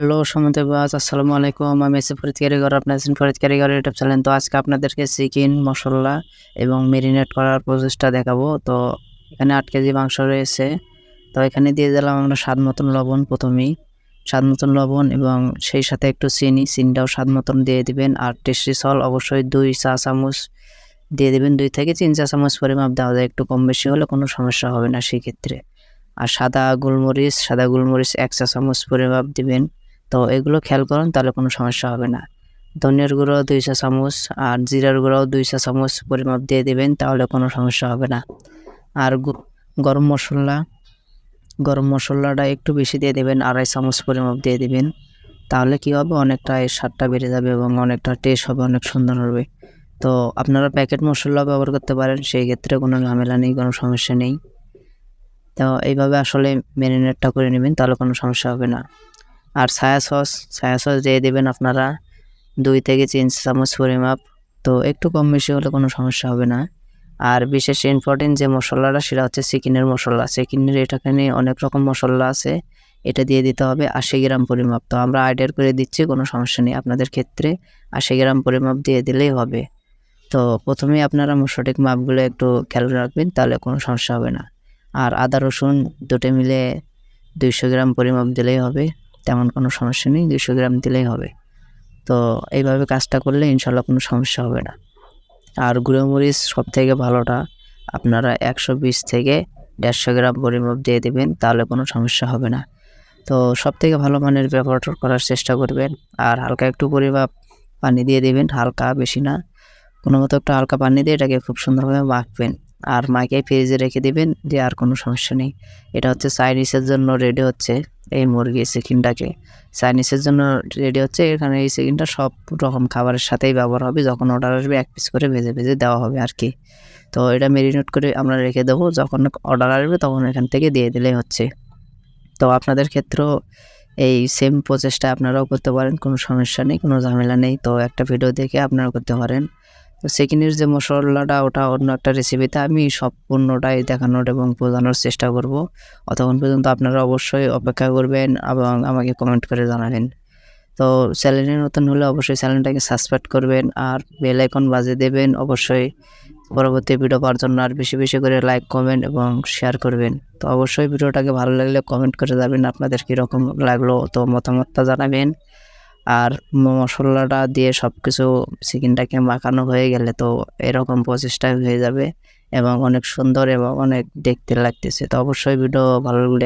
Hello সমন্ত বাজ আসসালামু আলাইকুম। আমি এসে ফরিদ কারিগর, আপনার আছেন ফরিদ কারিগর ইউটিউব চ্যানেল। তো আজকে আপনাদেরকে চিকেন মশলা এবং মেরিনেট করার প্রসেসটা দেখাবো। তো এখানে আট কেজি মাংস রয়েছে। তো এখানে দিয়ে দিলাম আমরা স্বাদ মতন লবণ প্রথমেই। স্বাদ মতন লবণ এবং সেই সাথে একটু চিনি। চিনিটাও স্বাদ মতন দিয়ে দিবেন। আর টেস্টি সল অবশ্যই দুই চা চামচ দিয়ে দেবেন। দুই থেকে তিন চা চামচ পরিমাপ দেওয়া যায়। একটু কম বেশি হলে কোনো সমস্যা হবে না সেক্ষেত্রে। আর সাদা গোলমরিচ সাদা গোলমরিচ এক চা চামচ পরিমাপ দিবেন। তো এগুলো খেয়াল করুন, তাহলে কোনো সমস্যা হবে না। ধনিয়ার গুঁড়ো দুই চা চামচ আর জিরার গুঁড়োও দুই চা চামচ পরিমাপ দিয়ে দেবেন, তাহলে কোনো সমস্যা হবে না। আর গরম মশলা, গরম মশলাটা একটু বেশি দিয়ে দেবেন, আড়াই চামচ পরিমাপ দিয়ে দিবেন। তাহলে কি হবে? অনেকটা এর স্বাদটা বেড়ে যাবে এবং অনেকটা টেস্ট হবে, অনেক সুন্দর হবে। তো আপনারা প্যাকেট মশলা ব্যবহার করতে পারেন, সেই ক্ষেত্রে কোনো ঝামেলা নেই, কোনো সমস্যা নেই। তো এইভাবে আসলে ম্যারিনেটটা করে নেবেন, তাহলে কোনো সমস্যা হবে না। আর ছায়া সস ছায়া সস দিয়ে দেবেন আপনারা দুই থেকে তিন চামচ পরিমাপ। তো একটু কম বেশি হলে কোনো সমস্যা হবে না। আর বিশেষ ইম্পর্টেন্ট যে মশলাটা, সেটা হচ্ছে চিকেনের মশলা। চিকেনের এটাখানে অনেক রকম মশলা আছে, এটা দিয়ে দিতে হবে আশি গ্রাম পরিমাপ। তো আমরা আইডিয়ার করে দিচ্ছি, কোনো সমস্যা নেই। আপনাদের ক্ষেত্রে আশি গ্রাম পরিমাপ দিয়ে দিলেই হবে। তো প্রথমেই আপনারা সঠিক মাপগুলো একটু খেয়াল রাখবেন, তাহলে কোনো সমস্যা হবে না। আর আদা, রসুন দুটো মিলে দুইশো গ্রাম পরিমাপ দিলেই হবে। তেমন কোনো সমস্যা নেই দুশো গ্রাম দিলেই হবে। তো এইভাবে কাজটা করলে ইনশাল্লাহ কোনো সমস্যা হবে না। আর গুঁড়ো মরিচ সব থেকে ভালোটা, আপনারা একশো বিশ থেকে দেড়শো গ্রাম পরিমাপ দিয়ে দেবেন, তাহলে কোনো সমস্যা হবে না। তো সব থেকে ভালো মানের ব্যবহার করার চেষ্টা করবেন। আর হালকা একটু পরিমাপ পানি দিয়ে দেবেন, হালকা বেশি না। মতো একটা হালকা পানি দিয়ে এটাকে খুব সুন্দরভাবে মাখবেন। আর মাকে ফ্রিজে রেখে দিবেন যে আর কোনো সমস্যা নেই। এটা হচ্ছে চাইনিজের জন্য রেডি হচ্ছে এই মুরগি চিকেনটাকে। চাইনিজের জন্য রেডি হচ্ছে, এখানে এই চিকেনটা সব রকম খাবারের সাথেই ব্যবহার হবে। যখন অর্ডার আসবে, এক পিস করে ভেজে ভেজে দেওয়া হবে আর কি। তো এটা মেরিনেট করে আমরা রেখে দেবো। যখন অর্ডার আসবে, তখন এখান থেকে দিয়ে দিলেই হচ্ছে। তো আপনাদের ক্ষেত্রেও এই সেম প্রচেষ্টা আপনারাও করতে পারেন, কোনো সমস্যা নেই, কোনো ঝামেলা নেই। তো একটা ভিডিও দেখে আপনারা করতে পারেন। সেকেন্ডের যে মশলাটা, ওটা অন্য একটা রেসিপিতে আমি সম্পূর্ণটাই দেখানোর এবং বোঝানোর চেষ্টা করব। অতক্ষণ পর্যন্ত আপনারা অবশ্যই অপেক্ষা করবেন এবং আমাকে কমেন্ট করে জানাবেন। তো চ্যানেলের নতুন হলে অবশ্যই চ্যানেলটাকে সাবস্ক্রাইব করবেন আর বেল আইকন বাজিয়ে দেবেন অবশ্যই। পরবর্তী ভিডিও পাওয়ার জন্য আর বেশি বেশি করে লাইক কমেন্ট এবং শেয়ার করবেন। তো অবশ্যই ভিডিওটাকে ভালো লাগলে কমেন্ট করে যাবেন আপনাদের কীরকম লাগল, তো মতামতটা জানাবেন। আর মশলাটা দিয়ে সব কিছু চিকেনটাকে মাখানো হয়ে গেলে তো এরকম প্রচেষ্টা হয়ে যাবে এবং অনেক সুন্দর এবং অনেক দেখতে লাগতেছে। তো অবশ্যই ভিডিও ভালো লাগলে